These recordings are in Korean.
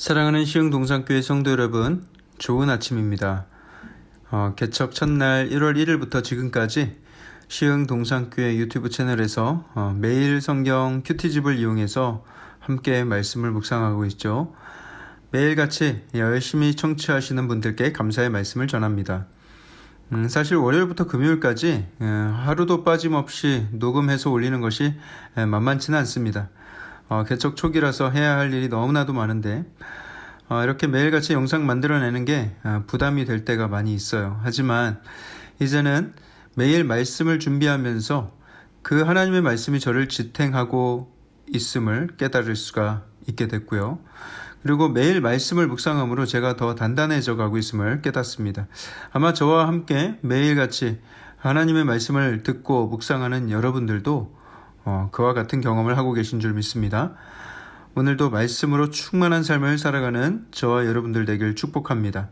사랑하는 시흥동산교회 성도 여러분, 좋은 아침입니다. 어, 개척 첫날 1월 1일부터 지금까지 시흥동산교회 유튜브 채널에서 어, 매일 성경 큐티집을 이용해서 함께 말씀을 묵상하고 있죠. 매일같이 열심히 청취하시는 분들께 감사의 말씀을 전합니다. 음, 사실 월요일부터 금요일까지 에, 하루도 빠짐없이 녹음해서 올리는 것이 에, 만만치는 않습니다. 어, 개척 초기라서 해야 할 일이 너무나도 많은데 어, 이렇게 매일같이 영상 만들어내는 게 어, 부담이 될 때가 많이 있어요. 하지만 이제는 매일 말씀을 준비하면서 그 하나님의 말씀이 저를 지탱하고 있음을 깨달을 수가 있게 됐고요. 그리고 매일 말씀을 묵상함으로 제가 더 단단해져 가고 있음을 깨닫습니다. 아마 저와 함께 매일같이 하나님의 말씀을 듣고 묵상하는 여러분들도 어, 그와 같은 경험을 하고 계신 줄 믿습니다. 오늘도 말씀으로 충만한 삶을 살아가는 저와 여러분들 되길 축복합니다.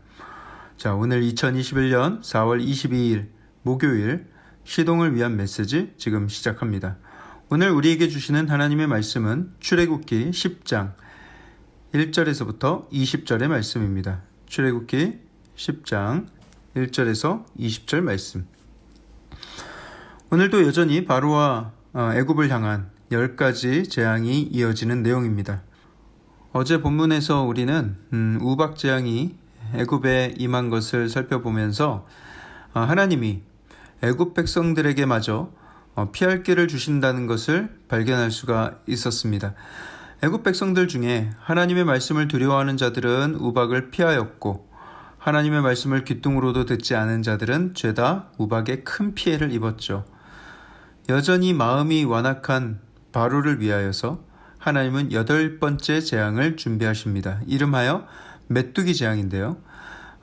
자, 오늘 2021년 4월 22일 목요일 시동을 위한 메시지 지금 시작합니다. 오늘 우리에게 주시는 하나님의 말씀은 출애굽기 10장 1절에서부터 20절의 말씀입니다. 출애굽기 10장 1절에서 20절 말씀. 오늘도 여전히 바로와 어, 애굽을 향한 10가지 재앙이 이어지는 내용입니다. 어제 본문에서 우리는 음, 우박 재앙이 애굽에 임한 것을 살펴보면서 어, 하나님이 애굽 백성들에게 마저 어, 피할 길을 주신다는 것을 발견할 수가 있었습니다. 애굽 백성들 중에 하나님의 말씀을 두려워하는 자들은 우박을 피하였고 하나님의 말씀을 귀뚱으로도 듣지 않은 자들은 죄다 우박에 큰 피해를 입었죠. 여전히 마음이 완악한 바로를 위하여서 하나님은 여덟 번째 재앙을 준비하십니다. 이름하여 메뚜기 재앙인데요.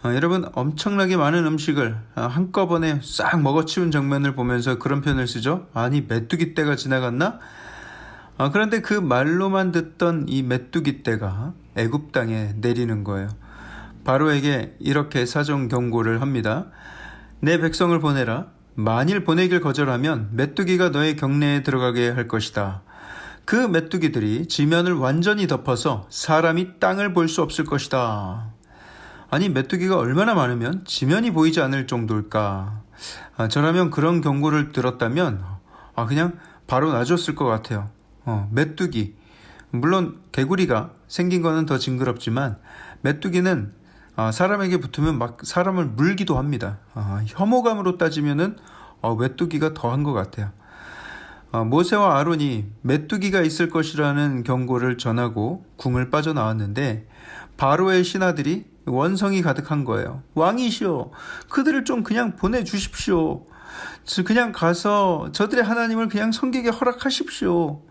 어, 여러분 엄청나게 많은 음식을 어, 한꺼번에 싹 먹어치운 장면을 보면서 그런 표현을 쓰죠. 아니 메뚜기 때가 지나갔나? 어, 그런데 그 말로만 듣던 이 메뚜기 때가 애굽 땅에 내리는 거예요. 바로에게 이렇게 사정 경고를 합니다. 내 백성을 보내라. 만일 보내길 거절하면 메뚜기가 너의 경내에 들어가게 할 것이다. 그 메뚜기들이 지면을 완전히 덮어서 사람이 땅을 볼 수 없을 것이다. 아니 메뚜기가 얼마나 많으면 지면이 보이지 않을 정도일까? 아, 저라면 그런 경고를 들었다면 아 그냥 바로 놔줬을 것 같아요. 어, 메뚜기 물론 개구리가 생긴 거는 더 징그럽지만 메뚜기는 아, 사람에게 붙으면 막 사람을 물기도 합니다. 아, 혐오감으로 따지면은 어, 메뚜기가 더한 것 같아요. 아, 모세와 아론이 메뚜기가 있을 것이라는 경고를 전하고 궁을 빠져나왔는데 바로의 신하들이 원성이 가득한 거예요. 왕이시오. 그들을 좀 그냥 보내주십시오. 그냥 가서 저들의 하나님을 그냥 섬기게 허락하십시오.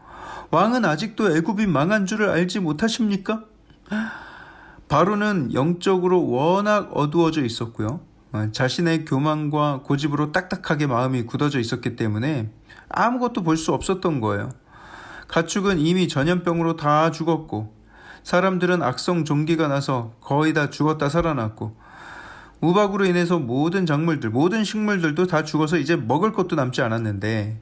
왕은 아직도 애굽이 망한 줄을 알지 못하십니까? 바로는 영적으로 워낙 어두워져 있었고요. 어, 자신의 교만과 고집으로 딱딱하게 마음이 굳어져 있었기 때문에 아무것도 볼 수 없었던 거예요. 가축은 이미 전염병으로 다 죽었고 사람들은 악성 종기가 나서 거의 다 죽었다 살아났고 우박으로 인해서 모든 작물들, 모든 식물들도 다 죽어서 이제 먹을 것도 남지 않았는데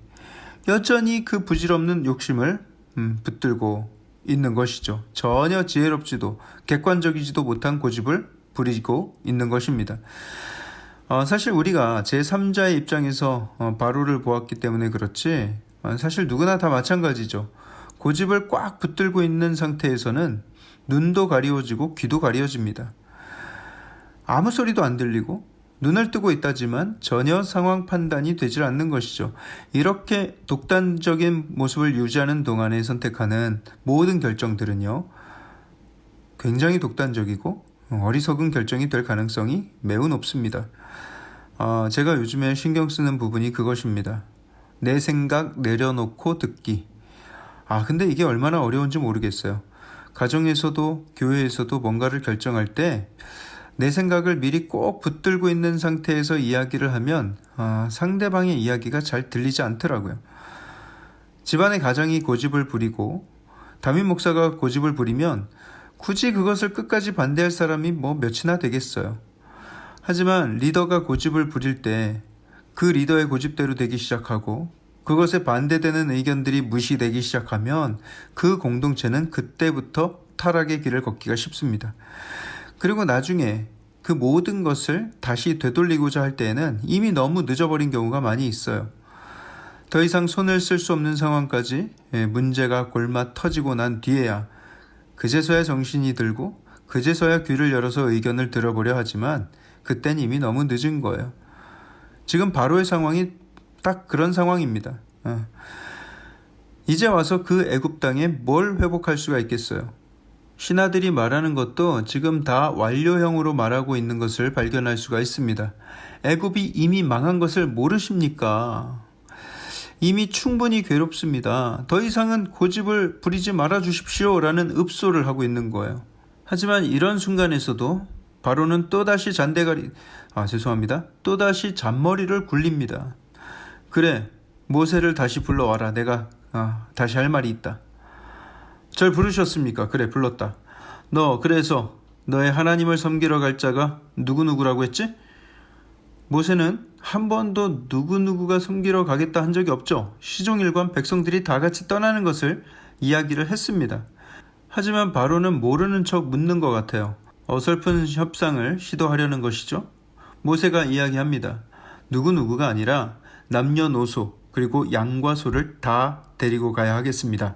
여전히 그 부질없는 욕심을 음, 붙들고 있는 것이죠. 전혀 지혜롭지도 객관적이지도 못한 고집을 부리고 있는 것입니다. 어, 사실 우리가 제3자의 입장에서 어, 바로를 보았기 때문에 그렇지 어, 사실 누구나 다 마찬가지죠. 고집을 꽉 붙들고 있는 상태에서는 눈도 가리워지고 귀도 가리워집니다. 아무 소리도 안 들리고 눈을 뜨고 있다지만 전혀 상황 판단이 되질 않는 것이죠. 이렇게 독단적인 모습을 유지하는 동안에 선택하는 모든 결정들은요, 굉장히 독단적이고 어리석은 결정이 될 가능성이 매우 높습니다. 어, 제가 요즘에 신경 쓰는 부분이 그것입니다. 내 생각 내려놓고 듣기. 아, 근데 이게 얼마나 어려운지 모르겠어요. 가정에서도 교회에서도 뭔가를 결정할 때 내 생각을 미리 꼭 붙들고 있는 상태에서 이야기를 하면 어, 상대방의 이야기가 잘 들리지 않더라고요. 집안의 가장이 고집을 부리고 담임 목사가 고집을 부리면 굳이 그것을 끝까지 반대할 사람이 뭐 몇이나 되겠어요. 하지만 리더가 고집을 부릴 때 그 리더의 고집대로 되기 시작하고 그것에 반대되는 의견들이 무시되기 시작하면 그 공동체는 그때부터 타락의 길을 걷기가 쉽습니다. 그리고 나중에 그 모든 것을 다시 되돌리고자 할 때에는 이미 너무 늦어버린 경우가 많이 있어요. 더 이상 손을 쓸 수 없는 상황까지 예, 문제가 골마 터지고 난 뒤에야 그제서야 정신이 들고 그제서야 귀를 열어서 의견을 들어보려 하지만 그땐 이미 너무 늦은 거예요. 지금 바로의 상황이 딱 그런 상황입니다. 어. 이제 와서 그 애굽 땅에 뭘 회복할 수가 있겠어요? 신하들이 말하는 것도 지금 다 완료형으로 말하고 있는 것을 발견할 수가 있습니다. 애굽이 이미 망한 것을 모르십니까? 이미 충분히 괴롭습니다. 더 이상은 고집을 부리지 말아 주십시오 라는 읍소를 하고 있는 거예요. 하지만 이런 순간에서도 바로는 또다시 잔대가리 아 죄송합니다. 또다시 잔머리를 굴립니다. 그래 모세를 다시 불러와라. 내가 아, 다시 할 말이 있다. 절 부르셨습니까? 그래 불렀다. 너 그래서 너의 하나님을 섬기러 갈 자가 누구누구라고 했지? 모세는 한 번도 누구누구가 섬기러 가겠다 한 적이 없죠. 시종일관 백성들이 다 같이 떠나는 것을 이야기를 했습니다. 하지만 바로는 모르는 척 묻는 것 같아요. 어설픈 협상을 시도하려는 것이죠. 모세가 이야기합니다. 누구누구가 아니라 남녀노소 그리고 양과 소를 다 데리고 가야 하겠습니다.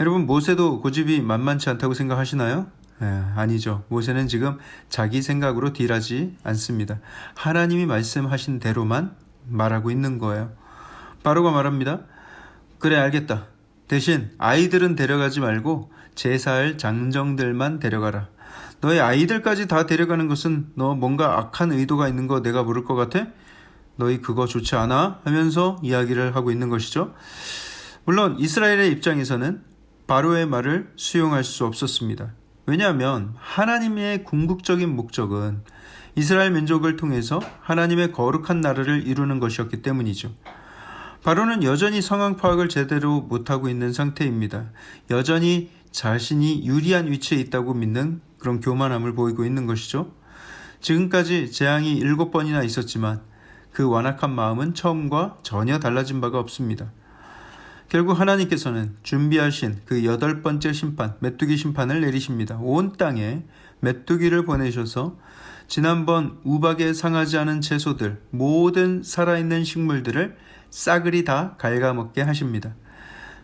여러분 모세도 고집이 만만치 않다고 생각하시나요? 예, 아니죠. 모세는 지금 자기 생각으로 딜하지 않습니다. 하나님이 말씀하신 대로만 말하고 있는 거예요. 바로가 말합니다. 그래 알겠다. 대신 아이들은 데려가지 말고 제사할 장정들만 데려가라. 너의 아이들까지 다 데려가는 것은 너 뭔가 악한 의도가 있는 거 내가 모를 것 같아? 너희 그거 좋지 않아? 하면서 이야기를 하고 있는 것이죠. 물론 이스라엘의 입장에서는 바로의 말을 수용할 수 없었습니다. 왜냐하면 하나님의 궁극적인 목적은 이스라엘 민족을 통해서 하나님의 거룩한 나라를 이루는 것이었기 때문이죠. 바로는 여전히 상황 파악을 제대로 못하고 있는 상태입니다. 여전히 자신이 유리한 위치에 있다고 믿는 그런 교만함을 보이고 있는 것이죠. 지금까지 재앙이 일곱 번이나 있었지만 그 완악한 마음은 처음과 전혀 달라진 바가 없습니다. 결국 하나님께서는 준비하신 그 여덟 번째 심판, 메뚜기 심판을 내리십니다. 온 땅에 메뚜기를 보내셔서 지난번 우박에 상하지 않은 채소들, 모든 살아있는 식물들을 싸그리 다 갉아먹게 하십니다.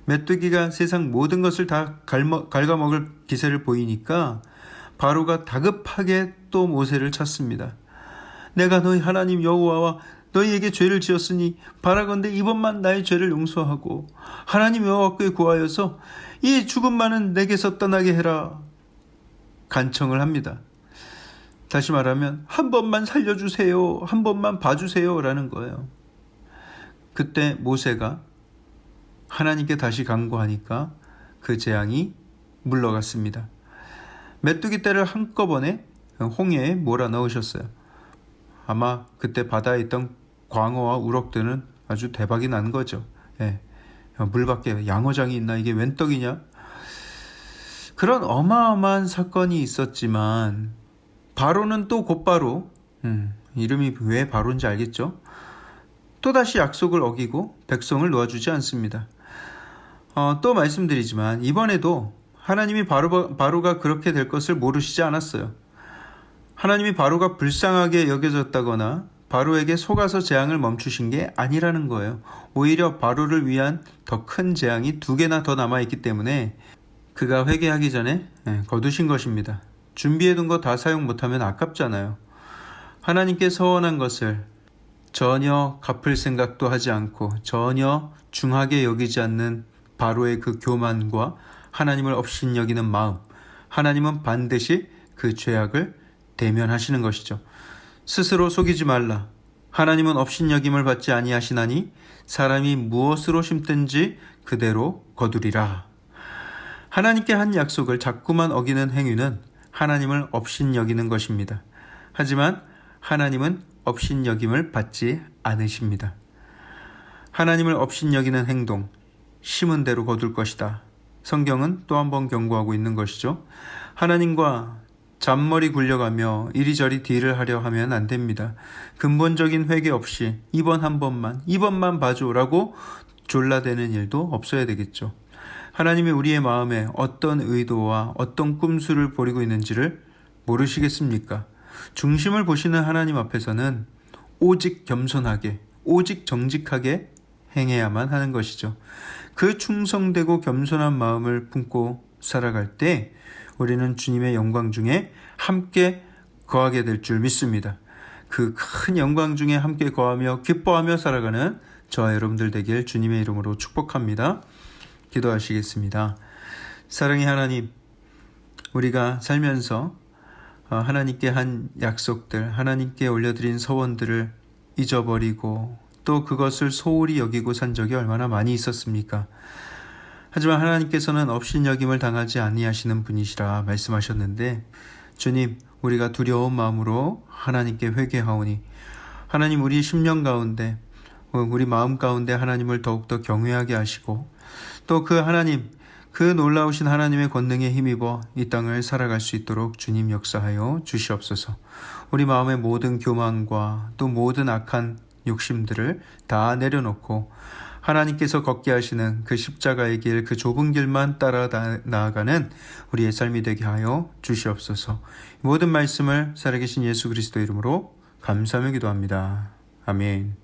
메뚜기가 세상 모든 것을 다 갉아먹을 기세를 보이니까 바로가 다급하게 또 모세를 찾습니다. 내가 너희 하나님 여호와와 너희에게 죄를 지었으니 바라건대 이번만 나의 죄를 용서하고 하나님 여호와께 구하여서 이 죽음만은 내게서 떠나게 해라 간청을 합니다. 다시 말하면 한 번만 살려주세요, 한 번만 봐주세요라는 거예요. 그때 모세가 하나님께 다시 간구하니까 그 재앙이 물러갔습니다. 메뚜기 떼를 한꺼번에 홍해에 몰아 넣으셨어요. 아마 그때 바다에 있던 광어와 우럭들은 아주 대박이 난 거죠. 예. 물밖에 양어장이 있나 이게 웬 떡이냐? 그런 어마어마한 사건이 있었지만 바로는 또 곧바로 음, 이름이 왜 바로인지 알겠죠? 또다시 약속을 어기고 백성을 놓아주지 않습니다. 어, 또 말씀드리지만 이번에도 하나님이 바로, 바로가 그렇게 될 것을 모르시지 않았어요. 하나님이 바로가 불쌍하게 여겨졌다거나 바로에게 속아서 재앙을 멈추신 게 아니라는 거예요. 오히려 바로를 위한 더 큰 재앙이 두 개나 더 남아있기 때문에 그가 회개하기 전에 예, 거두신 것입니다. 준비해둔 거 다 사용 못하면 아깝잖아요. 하나님께 서원한 것을 전혀 갚을 생각도 하지 않고 전혀 중하게 여기지 않는 바로의 그 교만과 하나님을 업신여기는 마음, 하나님은 반드시 그 죄악을 대면하시는 것이죠. 스스로 속이지 말라. 하나님은 업신여김을 받지 아니하시나니 사람이 무엇으로 심든지 그대로 거두리라. 하나님께 한 약속을 자꾸만 어기는 행위는 하나님을 업신여기는 것입니다. 하지만 하나님은 업신여김을 받지 않으십니다. 하나님을 업신여기는 행동, 심은 대로 거둘 것이다. 성경은 또 한 번 경고하고 있는 것이죠. 하나님과 잔머리 굴려가며 이리저리 딜을 하려 하면 안 됩니다. 근본적인 회개 없이 이번 한 번만, 이번만 봐줘라고 졸라대는 일도 없어야 되겠죠. 하나님이 우리의 마음에 어떤 의도와 어떤 꼼수를 버리고 있는지를 모르시겠습니까? 중심을 보시는 하나님 앞에서는 오직 겸손하게, 오직 정직하게 행해야만 하는 것이죠. 그 충성되고 겸손한 마음을 품고 살아갈 때 우리는 주님의 영광 중에 함께 거하게 될 줄 믿습니다. 그 큰 영광 중에 함께 거하며 기뻐하며 살아가는 저와 여러분들 되길 주님의 이름으로 축복합니다. 기도하시겠습니다. 사랑의 하나님, 우리가 살면서 어, 하나님께 한 약속들, 하나님께 올려드린 서원들을 잊어버리고 또 그것을 소홀히 여기고 산 적이 얼마나 많이 있었습니까? 하지만 하나님께서는 업신여김을 당하지 아니하시는 분이시라 말씀하셨는데 주님 우리가 두려운 마음으로 하나님께 회개하오니 하나님 우리 심령 가운데 어, 우리 마음 가운데 하나님을 더욱더 경외하게 하시고 또 그 하나님 그 놀라우신 하나님의 권능에 힘입어 이 땅을 살아갈 수 있도록 주님 역사하여 주시옵소서. 우리 마음의 모든 교만과 또 모든 악한 욕심들을 다 내려놓고 하나님께서 걷게 하시는 그 십자가의 길, 그 좁은 길만 따라 나- 나아가는 우리의 삶이 되게 하여 주시옵소서. 모든 말씀을 살아계신 예수 그리스도 이름으로 감사하며 기도합니다. 아멘.